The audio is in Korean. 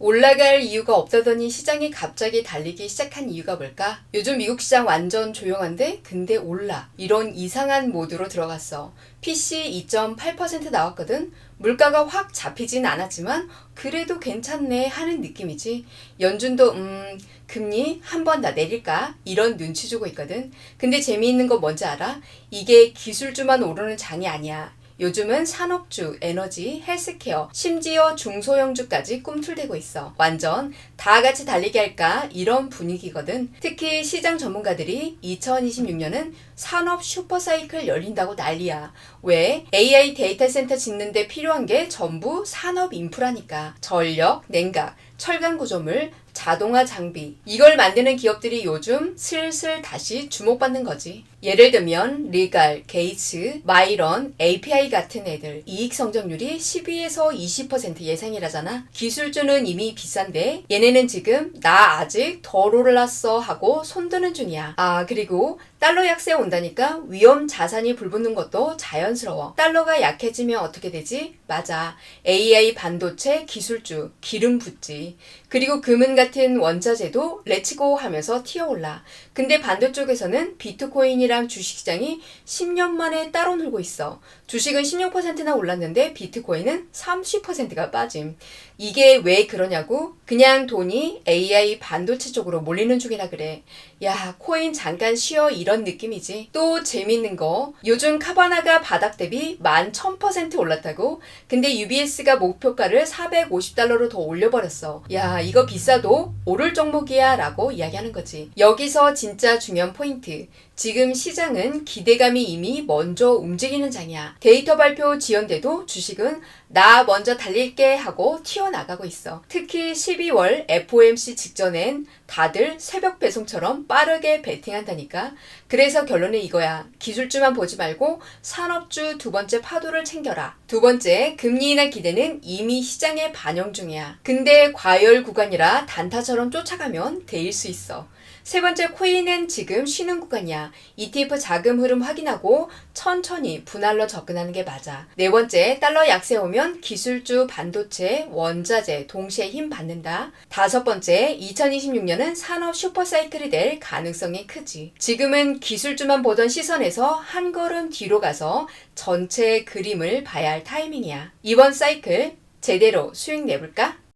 올라갈 이유가 없다더니 시장이 갑자기 달리기 시작한 이유가 뭘까? 요즘 미국 시장 완전 조용한데 근데 올라. 이런 이상한 모드로 들어갔어. PC 2.8% 나왔거든? 물가가 확 잡히진 않았지만 그래도 괜찮네 하는 느낌이지. 연준도 음 금리 한 번 더 내릴까? 이런 눈치 주고 있거든. 근데 재미있는 거 뭔지 알아? 이게 기술주만 오르는 장이 아니야. 요즘은 산업주, 에너지, 헬스케어, 심지어 중소형주까지 꿈틀대고 있어. 완전 다 같이 달리게 할까? 이런 분위기거든. 특히 시장 전문가들이 2026년은 산업 슈퍼사이클 열린다고 난리야. 왜? AI 데이터 센터 짓는데 필요한 게 전부 산업 인프라니까. 전력, 냉각, 철강 구조물, 자동화 장비. 이걸 만드는 기업들이 요즘 슬슬 다시 주목받는 거지. 예를 들면 리갈, 게이츠, 마이런, API 같은 애들 이익 성장률이 12에서 20% 예상이라잖아. 기술주는 이미 비싼데 얘네는 지금 나 아직 덜 올랐어 하고 손드는 중이야. 아 그리고 달러 약세 온다니까 위험 자산이 불붙는 것도 자연스러워. 달러가 약해지면 어떻게 되지? 맞아. AI 반도체 기술주 기름 붓지. 그리고 금은 같은 원자재도 레츠고 하면서 튀어올라. 근데 반도 쪽에서는 비트코인이랑 주식시장이 10년 만에 따로 놀고 있어. 주식은 16%나 올랐는데 비트코인은 30%가 빠짐. 이게 왜 그러냐고? 그냥 돈이 AI 반도체 쪽으로 몰리는 중이라 그래. 야, 코인 잠깐 쉬어 이런 느낌이지. 또 재밌는 거. 요즘 카바나가 바닥 대비 11,000% 올랐다고? 근데 UBS가 목표가를 450달러로 더 올려버렸어. 야, 이거 비싸도 오를 종목이야 라고 이야기하는 거지. 여기서 진짜 중요한 포인트. 지금 시장은 기대감이 이미 먼저 움직이는 장이야. 데이터 발표 지연돼도 주식은 나 먼저 달릴게 하고 튀어나가고 있어. 특히 12월 FOMC 직전엔 다들 새벽 배송처럼 빠르게 베팅한다니까. 그래서 결론은 이거야. 기술주만 보지 말고 산업주 두 번째 파도를 챙겨라. 두 번째, 금리 인하 기대는 이미 시장에 반영 중이야. 근데 과열 구간이라 단타처럼 쫓아가면 데일 수 있어. 세 번째 코인은 지금 쉬는 구간이야. ETF 자금 흐름 확인하고 천천히 분할로 접근하는 게 맞아. 네 번째, 달러 약세 오면 기술주, 반도체, 원자재 동시에 힘 받는다. 다섯 번째, 2026년은 산업 슈퍼사이클이 될 가능성이 크지. 지금은 기술주만 보던 시선에서 한 걸음 뒤로 가서 전체 그림을 봐야 할 타이밍이야. 이번 사이클 제대로 수익 내볼까?